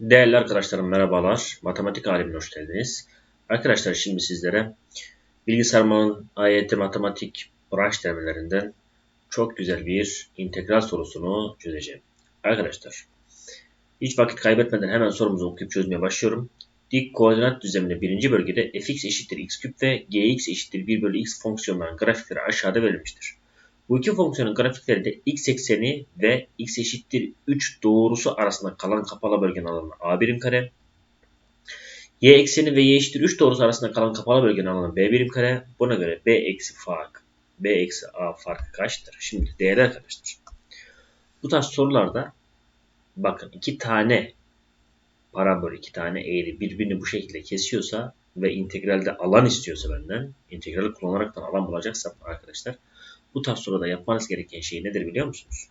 Değerli arkadaşlarım merhabalar. Matematik alemine hoş geldiniz. Arkadaşlar şimdi sizlere bilgisayar malın AYT matematik branş denemelerinden çok güzel bir integral sorusunu çözeceğim. Arkadaşlar hiç vakit kaybetmeden hemen sorumuzu okuyup çözmeye başlıyorum. Dik koordinat düzleminde birinci bölgede fx eşittir x küp ve gx eşittir 1 bölü x fonksiyonlarının grafikleri aşağıda verilmiştir. Bu iki fonksiyonun grafikleri de x ekseni ve x eşittir 3 doğrusu arasında kalan kapalı bölgenin alanı a birim kare. y ekseni ve y eşittir 3 doğrusu arasında kalan kapalı bölgenin alanı b birim kare. Buna göre b eksi fark b eksi a farkı kaçtır? Şimdi değerli arkadaşlar. Bu tarz sorularda bakın iki tane parabol iki tane eğri birbirini bu şekilde kesiyorsa ve integralde alan istiyorsa benden integrali kullanaraktan alan bulacaksam arkadaşlar bu tarz soruda yapmanız gereken şey nedir biliyor musunuz?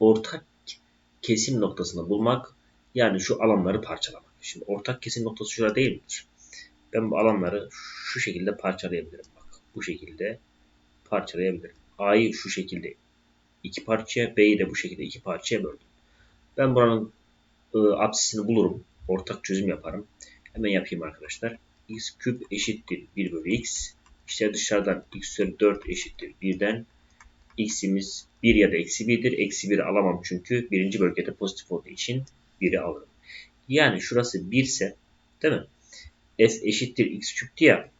Ortak kesim noktasını bulmak yani şu alanları parçalamak. Şimdi ortak kesim noktası şurada değil midir? Ben bu alanları şu şekilde parçalayabilirim. Bak bu şekilde parçalayabilirim. A'yı şu şekilde iki parçaya, B'yi de bu şekilde iki parçaya böldüm. Ben buranın e, apsisini bulurum. Ortak çözüm yaparım. Hemen yapayım arkadaşlar. x küp eşittir 1 bölü x işte dışarıdan x üzeri 4 eşittir 1'den x'imiz 1 ya da eksi 1'dir. Eksi 1 alamam çünkü birinci bölgede pozitif olduğu için 1'i alırım. Yani şurası 1 ise değil mi? f eşittir x küp diye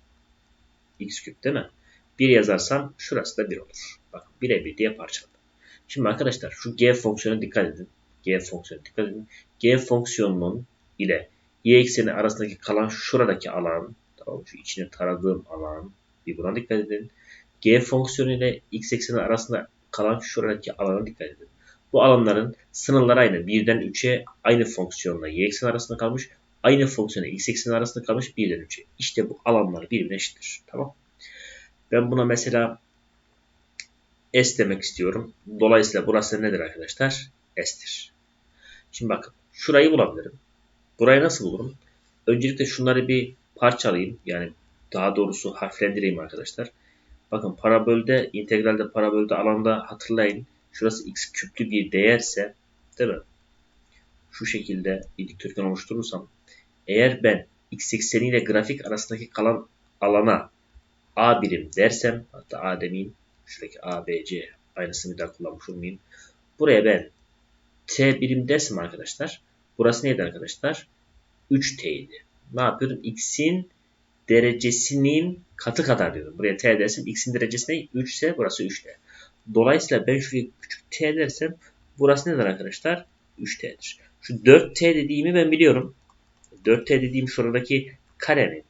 x küp değil mi? 1 yazarsam şurası da 1 olur. Bak 1'e 1 diye parçaladım. Şimdi arkadaşlar şu g fonksiyonuna dikkat edin. g fonksiyonuna dikkat edin. g fonksiyonunun ile y ekseni arasındaki kalan şuradaki alan tamam şu içine taradığım alan bir buna dikkat edin. G fonksiyonu ile x ekseni arasında kalan şuradaki alana dikkat edin. Bu alanların sınırları aynı. 1'den 3'e aynı fonksiyonla y ekseni arasında kalmış. Aynı fonksiyonla x ekseni arasında kalmış 1'den 3'e. İşte bu alanlar birbirine eşittir. Tamam. Ben buna mesela S demek istiyorum. Dolayısıyla burası nedir arkadaşlar? S'tir. Şimdi bakın. Şurayı bulabilirim. Burayı nasıl bulurum? Öncelikle şunları bir parçalayayım. Yani daha doğrusu harflendireyim arkadaşlar. Bakın parabolde, integralde parabolde alanda hatırlayın. Şurası x küplü bir değerse değil mi? Şu şekilde bir dikdörtgen oluşturursam eğer ben x ekseni ile grafik arasındaki kalan alana a birim dersem hatta a demeyeyim şuradaki a, b, c aynısını bir daha kullanmış olmayayım. Buraya ben t birim dersem arkadaşlar burası neydi arkadaşlar? 3t idi. Ne yapıyorum? x'in derecesinin katı kadar diyorum. Buraya t dersem x'in derecesi ne? 3 ise burası 3t. Dolayısıyla ben şuraya küçük t dersem burası nedir arkadaşlar? 3t'dir. Şu 4t dediğimi ben biliyorum. 4t dediğim şuradaki karenin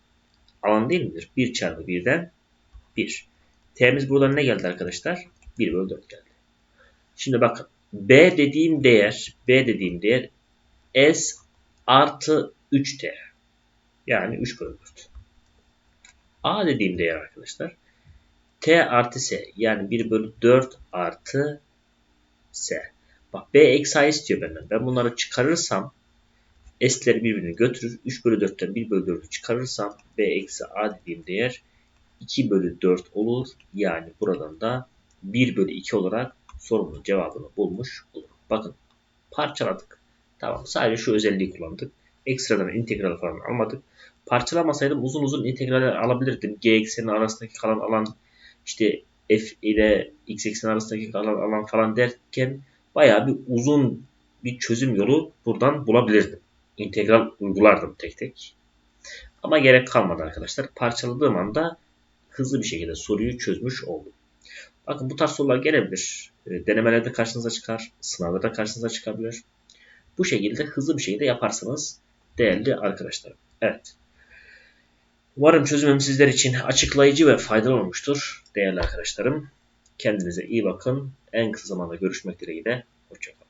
alan değil midir? 1 çarpı 1'den 1. T'miz buradan ne geldi arkadaşlar? 1 bölü 4 geldi. Şimdi bakın. B dediğim değer, B dediğim değer S artı 3T. Yani 3 bölü 4. A dediğim değer arkadaşlar T artı S yani 1 bölü 4 artı S. Bak B eksi A istiyor benden. Ben bunları çıkarırsam S'leri birbirini götürür. 3 bölü 4'ten 1 bölü 4'ü çıkarırsam B eksi A dediğim değer 2 bölü 4 olur. Yani buradan da 1 bölü 2 olarak sorunun cevabını bulmuş olurum. Bakın parçaladık. Tamam sadece şu özelliği kullandık. Ekstradan integral falan almadık. Parçalamasaydım uzun uzun integraller alabilirdim. G ekseni arasındaki kalan alan işte f ile x ekseni arasındaki kalan alan falan derken bayağı bir uzun bir çözüm yolu buradan bulabilirdim. İntegral uygulardım tek tek. Ama gerek kalmadı arkadaşlar. Parçaladığım anda hızlı bir şekilde soruyu çözmüş oldum. Bakın bu tarz sorular gelebilir. E, denemelerde karşınıza çıkar. Sınavlarda karşınıza çıkabilir. Bu şekilde hızlı bir şekilde yaparsanız değerli arkadaşlarım. Evet. Umarım çözümüm sizler için açıklayıcı ve faydalı olmuştur değerli arkadaşlarım. Kendinize iyi bakın. En kısa zamanda görüşmek dileğiyle. Hoşçakalın.